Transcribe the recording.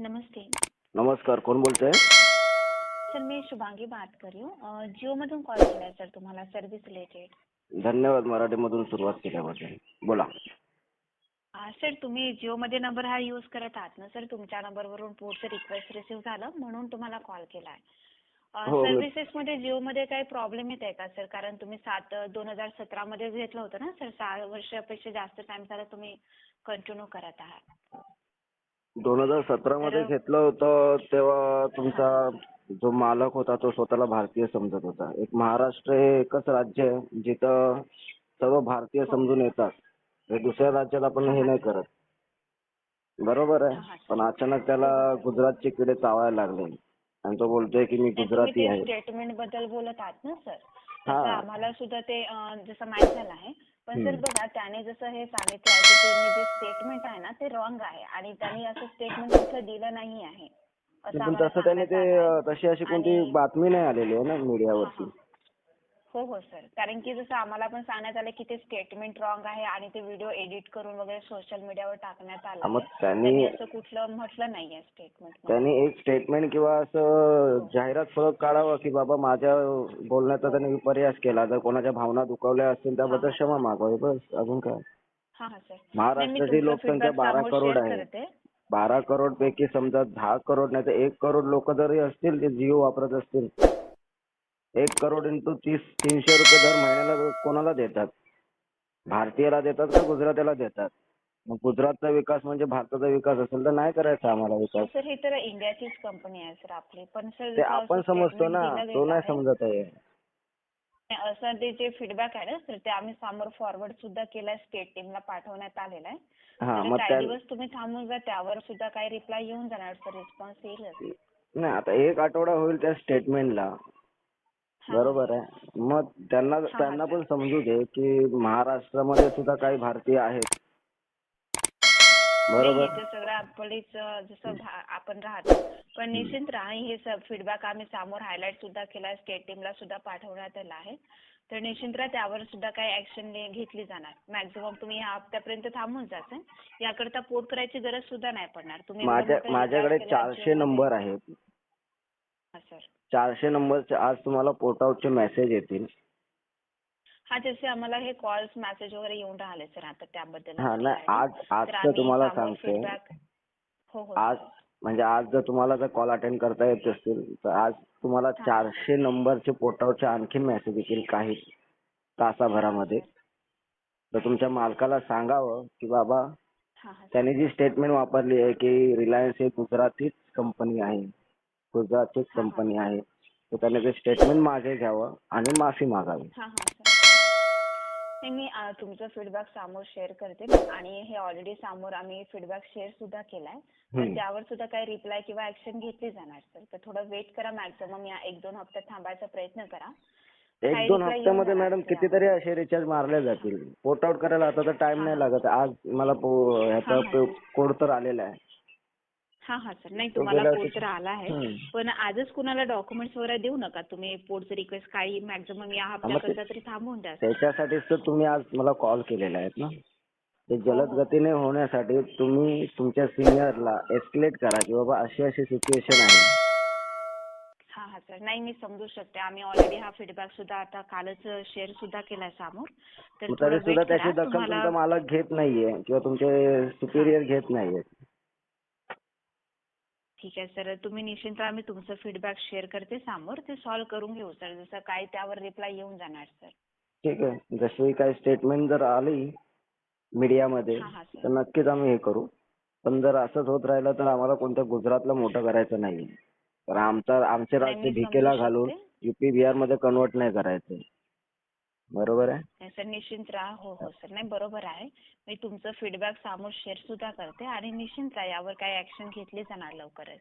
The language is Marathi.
नमस्ते. नमस्कार कोण बोलतंय? सर मी शुभांगी बात कर रही हूँ अ, जिओमधून कॉल केला आहे सर तुम्हाला सर्व्हिस रिलेटेड धन्यवाद मराठीमधून सुरुवात केल्याबद्दल. बोला. सर तुम्ही जिओमध्ये नंबर हा यूज करत आहात ना सर तुमच्या नंबरवरून पुढचं रिक्वेस्ट रिसीव्ह झालं म्हणून तुम्हाला कॉल केला आहे हो, मी- सर्व्हिसेसमध्ये जिओमध्ये काही प्रॉब्लेम येत आहे का सर? कारण तुम्ही सात दोन हजार सतरामध्ये घेतलं होतं ना सर? सहा वर्षापेक्षा जास्त टाइम झाला तुम्ही कंटिन्यू करत आहात. दोन हजार सतरा मध्ये घेतलं होतं तेव्हा तुमचा जो मालक होता तो स्वतःला भारतीय समजत होता. एक महाराष्ट्र हे एकच राज्य आहे जिथं सर्व भारतीय समजून येतात. हे दुसऱ्या राज्यात आपण हे नाही करत. बरोबर आहे. पण अचानक त्याला गुजरातचे किडे चावायला लागले. आणि तो बोलतोय की मी गुजराती आहे. स्टेटमेंटबद्दल बोलत आहात ना सर? हा. आम्हाला सुद्धा ते जसं माहीत झालं आहे पण सर. बघा त्याने जसं हे सांगितलं आहे की त्यांनी जे स्टेटमेंट आहे ना ते रॉंग आहे आणि त्यांनी असं स्टेटमेंट कुठलं दिलं नाही आहे असं पण आम्हाला तसं त्याने ते आलं आहे. तशी अशी कोणती आणि- बातमी नाही आलेली आहे ना मीडियावरती हा, हा. हो हो सर कारण की जसं आम्हाला पण सांगण्यात आलं की ते स्टेटमेंट रॉंग आहे आणि ते व्हिडिओ एडिट करून वगैरे सोशल मीडियावर टाकण्यात आलं हा, मग आहे. त्यांनी- असं कुठलं म्हटलं नाहीये स्टेटमेंट त्यांनी एक स्टेटमेंट किंवा असं जाहिरात फलक काढावं की बाबा माझ्या बोलण्याचा त्याने विपर्यास केला जर कोणाच्या भावना दुखावल्या असतील त्याबद्दल हा. क्षमा मागावी बस अजून काय हा हा सर महाराष्ट्राची लोकसंख्या feedback 12 समोर करोड आहे. करते. बारा करोड पैकी समजा दहा करोड नाही तर एक करोड लोक जरी असतील ते जिओ वापरत असतील एक करोड इंटू तीस तीनशे रुपये दर महिन्याला कोणाला देतात? भारतीयाला देतात का गुजरातीला देतात? मग गुजरातचा विकास म्हणजे भारताचा विकास असेल तर नाही करायचा आम्हाला विकास. सर ही तर इंडियाचीच कंपनी आहे सर आपली. पण सर ते आपण समजतो ना तो नाही समजत आहे. असं ते जे फीडबॅक आहे ना सर ते आम्ही समोर फॉरवर्ड सुद्धा केलाय स्टेट टीमला पाठवण्यात आलेला आहे. हा तर मग काही दिवस तुम्ही थांबून जा त्यावर सुद्धा काही रिप्लाय येऊन जाणार सर रिस्पॉन्स येईलच नाही आता एक आठवडा होईल त्या स्टेटमेंटला. बरोबर आहे. मग त्यांना. पण समजू दे की महाराष्ट्रामध्ये सुद्धा काही भारतीय आहेत. बरोबर. सगळं आपलीच जसं आपण राहतो. पण निश्चित राहा हे सब फीडबॅक आम्ही समोर हायलाइट सुद्धा केला स्टेट टीमला सुद्धा पाठवण्यात आला आहे. तर निश्चित राहा त्यावर सुद्धा काही ऍक्शन घेतली जाणार. मॅक्झिमम तुम्ही ह्या हप्त्यापर्यंत थांबून जाल याकरता पोर्ट करायची गरज सुद्धा नाही पडणार. तुम्ही माझ्याकडे चारशे. नंबर आहेत. चारशे नंबरचे आज तुम्हाला पोर्ट आउटचे मेसेज येतील. हा जसे आम्हाला हे कॉल्स मेसेज वगैरे येऊन राहिले सर आता त्याबद्दल हा नाही आज आजचं तुम्हाला सांगते. हो हो आज म्हणजे आज जर तुम्हाला जर कॉल अटेंड करता येत असतील तर आज तुम्हाला. चारशे नंबरचे पोर्ट आउटचे आणखी मेसेज येतील काही तासाभरामध्ये. तर तुमच्या मालकाला सांगावं की बाबा त्यांनी जी स्टेटमेंट वापरली आहे की रिलायन्स ही गुजरातीच कंपनी आहे. गुजरातचीच. कंपनी आहे. तर त्याने ते स्टेटमेंट मागे घ्यावं आणि माफी मागावी. हा हा नाही मी अं, तुमचा फीडबॅक समोर शेअर करते. आणि हे ऑलरेडी समोर आम्ही फीडबॅक शेअर सुद्धा केलाय. हम्म. त्यावर सुद्धा काही रिप्लाय किंवा ऍक्शन घेतली जाणार सर. तर थोडं वेट करा मॅक्झिमम या एक दोन हप्त्यात थांबायचा प्रयत्न करा. एक काही दोन reply हप्त्यामध्ये येऊन जाणार मॅडम कितीतरी असे रिचार्ज मारले जातील. पोर्ट आउट करायला आता तर टाइम. नाही लागत. आज मला पो- ह्याचा. कोड तर आलेला आहे. हा हा सर नाही तो तुम्हाला वर्षी- तर आला आहे. पण आजच कुणाला डॉक्युमेंट्स वगैरे देऊ नका. तुम्ही पोर्टचं रिक्वेस्ट काही मॅक्झिमम या ते- हप्त्याकरता तरी थांबवून द्या सर. त्याच्यासाठीच तर तुम्ही आज मला कॉल केलेला आहे ना. ते जलद हो. गतीने होण्यासाठी तुम्ही तुमच्या सिनियरला एस्केलेट करा की बाबा अशी अशी सिच्युएशन आहे. हा हा सर नाही मी समजू शकते. आम्ही ऑलरेडी हा फीडबॅक सुद्धा आता कालच शेअर सुद्धा केलाय समोर. तर थोडं तरी सुद्धा wait त्याची करा. दखल तुम्हाला तुमचा मालक घेत नाहीये किंवा तुमचे सुपिरियर घेत नाहीये ठीक आहे. सर तुम्ही निश्चिंत मी तुमचं फीडबॅक शेअर करते समोर. ते सॉल्व्ह करून घेऊ सर जसं काय त्यावर रिप्लाय येऊन जाणार सर ठीक आहे. जशी काही स्टेटमेंट जर आली मीडियामध्ये हा, हा, सर. तर नक्कीच आम्ही हे करू. पण जर असंच होत राहिलं तर आम्हाला कोणत्या गुजरातला मोठं करायचं नाही तर आमचा आमचे नाही, राज्य मी भिकेला समजू घालून शकते. युपी बिहारमध्ये कन्वर्ट नाही करायचं. बरोबर आहे? सर निश्चिंत राहा. हो हो सर नाही बरोबर आहे. मी तुमचं फीडबॅक समोर शेअर सुद्धा करते आणि निश्चिंत राहा. यावर काही ऍक्शन घेतली जाणार लवकरच.